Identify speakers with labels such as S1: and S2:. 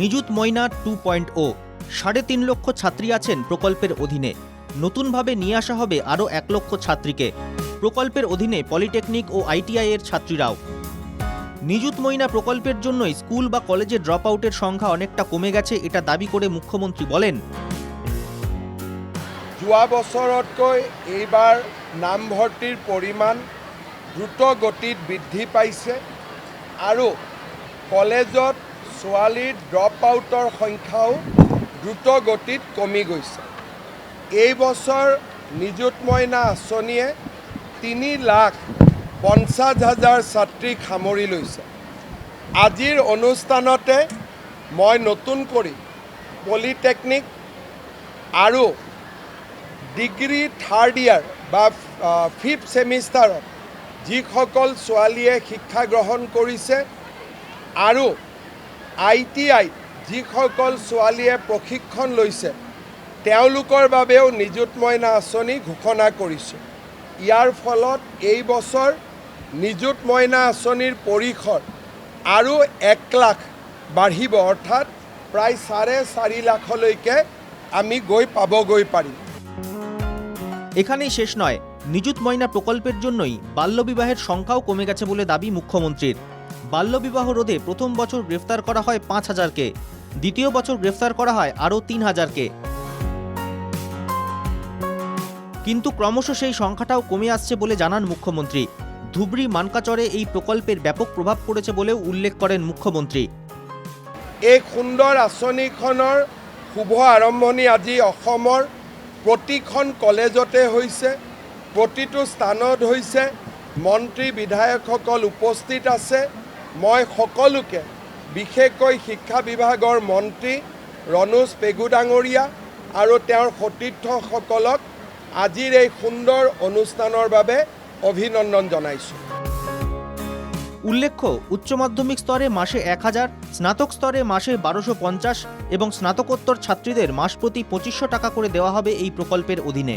S1: নিযুত ময়না two point ও। সাড়ে তিন লক্ষ ছাত্রী আছেন প্রকল্পের অধীনে। নতুনভাবে নিয়ে আসা হবে আরও এক লক্ষ ছাত্রীকে। প্রকল্পের অধীনে পলিটেকনিক ও আইটিআই এর ছাত্রীরাও। নিযুত ময়না প্রকল্পের জন্যই স্কুল বা কলেজে ড্রপ আউটের সংখ্যা অনেকটা কমে গেছে, এটা দাবি করে মুখ্যমন্ত্রী বলেন।
S2: যোৱা বছৰতকৈ এইবাৰ নামভৰ্তিৰ পৰিমাণ দ্ৰুত গতিত বৃদ্ধি পাইছে আৰু কলেজত ছোৱালীৰ ড্ৰপ আউটৰ সংখ্যাও দ্ৰুত গতিত কমি গৈছে। এই বছৰ নিযুত আঁচনিয়ে তিনি লাখ পঞ্চাছ হাজাৰ ছাত্ৰীক সামৰি লৈছে। আজিৰ অনুষ্ঠানতে মই নতুন কৰি পলিটেকনিক আৰু ডিগ্ৰী থাৰ্ড ইয়াৰ বা ফিফ্থ ছেমিষ্টাৰত যিসকল ছোৱালীয়ে শিক্ষা গ্ৰহণ কৰিছে আৰু আই টি আইত যিসকল ছোৱালীয়ে প্ৰশিক্ষণ লৈছে, তেওঁলোকৰ বাবেও নিযুত মইনা আঁচনি ঘোষণা কৰিছোঁ। ইয়াৰ ফলত এই বছৰ নিযুত মইনা আঁচনিৰ পৰিসৰ আৰু এক লাখ বাঢ়িব, অৰ্থাৎ প্ৰায় চাৰে চাৰি লাখলৈকে আমি গৈ পাবগৈ পাৰিম।
S1: এখানেই শেষ নয় নিযুত ময়না প্রকল্পের জন্যই বাল্যবিবাহের সংখ্যাও কমে গেছে বলে দাবি মুখ্যমন্ত্রীর। বাল্যবিবাহ রোধে প্রথম বছর গ্রেফতার করা হয় পাঁচ হাজারকে। দ্বিতীয় বছর গ্রেফতার করা হয় আরও তিন হাজারকে। কিন্তু ক্রমশ সেই সংখ্যাটাও কমে আসছে বলে জানান মুখ্যমন্ত্রী। ধুবড়ি, মানকাচরে এই প্রকল্পের ব্যাপক প্রভাব পড়েছে বলেও উল্লেখ করেন মুখ্যমন্ত্রী।
S2: এই সুন্দৰ আঁচনিখনৰ শুভ আৰম্ভণি আজি অসমৰ প্ৰতিখন কলেজতে হৈছে, প্ৰতিটো স্থানত হৈছে। মন্ত্ৰী বিধায়কসকল উপস্থিত আছে। মই সকলোকে, বিশেষকৈ শিক্ষা বিভাগৰ মন্ত্ৰী ৰণোজ পেগু ডাঙৰীয়া আৰু তেওঁৰ সতীৰ্থসকলক আজিৰ এই সুন্দৰ অনুষ্ঠানৰ বাবে অভিনন্দন জনাইছোঁ।
S1: উল্লেখ্য, উচ্চ মাধ্যমিক স্তরে মাসে এক হাজার, স্নাতক স্তরে মাসে বারোশো পঞ্চাশ এবং স্নাতকোত্তর ছাত্রীদের মাস প্রতি পঁচিশশো টাকা করে দেওয়া হবে এই প্রকল্পের অধীনে।